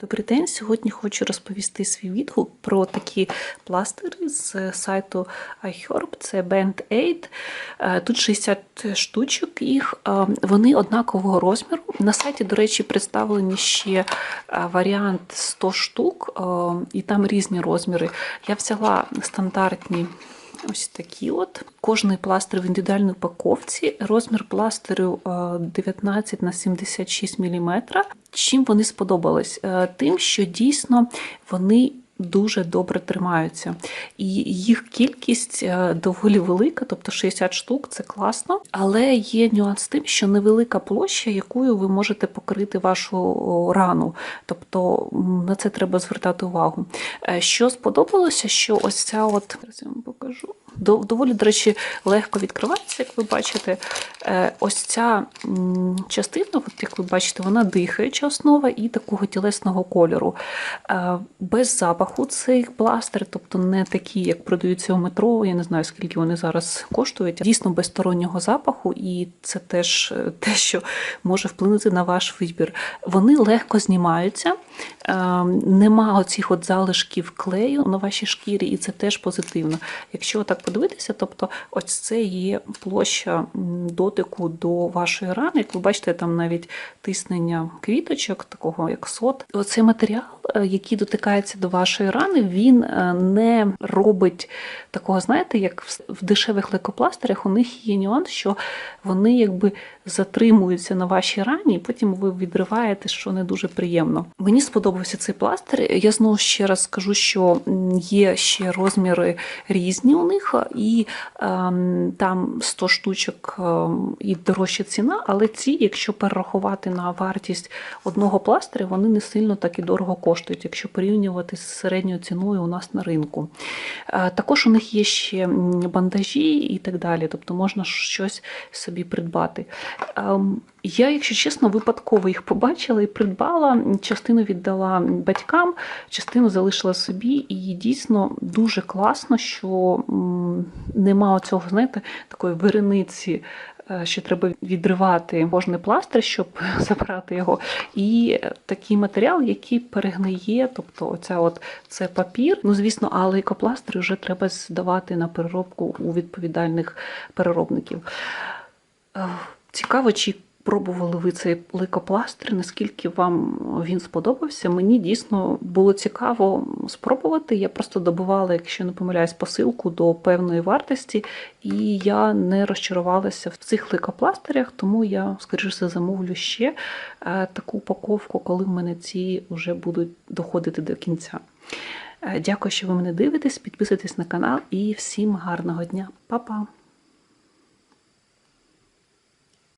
Добрий день. Сьогодні хочу розповісти свій відгук про такі пластири з сайту iHerb. Це Band Aid. Е, Тут 60 штучок їх. Е, Вони однакового розміру. На сайті, до речі, представлені ще е, варіант 100 штук, і там різні розміри. Я взяла стандартні. Ось такі от. Кожний пластир в індивідуальній упаковці. Розмір пластиру е, 19 на 76 мм. Чим вони сподобались? Е, Тим, що дійсно вони дуже добре тримаються. І їх кількість е, доволі велика, тобто 60 штук це класно. Але є нюанс тим, що невелика площа, якою ви можете покрити вашу рану. Тобто на це треба звертати увагу. Е, Що сподобалося, що ось ця от зараз я вам покажу. Доволі, до речі, легко відкривається, як ви бачите. Е, Ось ця частина, от як ви бачите, вона дихаюча основа і такого тілесного кольору. Е, Без запаху цей пластир, тобто не такі, як продаються у метро. Я не знаю, скільки вони зараз коштують. Дійсно без стороннього запаху, і це теж е, те, що може вплинути на ваш вибір. Вони легко знімаються, нема оцих от залишків клею на вашій шкірі, і це теж позитивно. Якщо так подивитися, тобто ось це є площа м, дотику до вашої рани. Як ви бачите, там навіть тиснення квіточок, такого як сот. Оцей матеріал, який дотикається до вашої рани, він е, не робить такого, знаєте, як в- дешевих лейкопластирях, у них є нюанс, що вони якби затримуються на вашій рані, і потім ви відриваєте, що не дуже приємно. Мені сподобався цей пластир. Я знову ще раз скажу, що є ще розміри різні у них, і ем, там 100 штучок ем, і дорожча ціна, але ці, якщо перерахувати на вартість одного пластиря, вони не сильно так і дорого коштують, якщо порівнювати з середньою ціною у нас на ринку. Е, Також у них є ще бандажі і так далі, тобто можна щось собі придбати. Ем, Я, якщо чесно, випадково їх побачила і придбала. Частину віддала батькам, частину залишила собі. І дійсно дуже класно, що нема цього, знаєте, такої вириниці. Е, Що треба відривати кожний пластир, щоб забрати його, і такий матеріал, який перегниє, тобто оця от це папір. Ну звісно, але екопластир вже треба здавати на переробку у відповідальних переробників. Е, Цікаво, чи пробували ви цей лейкопластир, наскільки вам він сподобався. Мені дійсно було цікаво спробувати. Я просто добувала, якщо не помиляюсь, посилку до певної вартості, і я не розчарувалася в цих лейкопластирях, тому я, скоріше замовлю ще е, таку упаковку, коли в мене ці вже будуть доходити до кінця. Е, Дякую, що ви мене дивитесь. Підписуйтесь на канал і всім гарного дня. Па-па!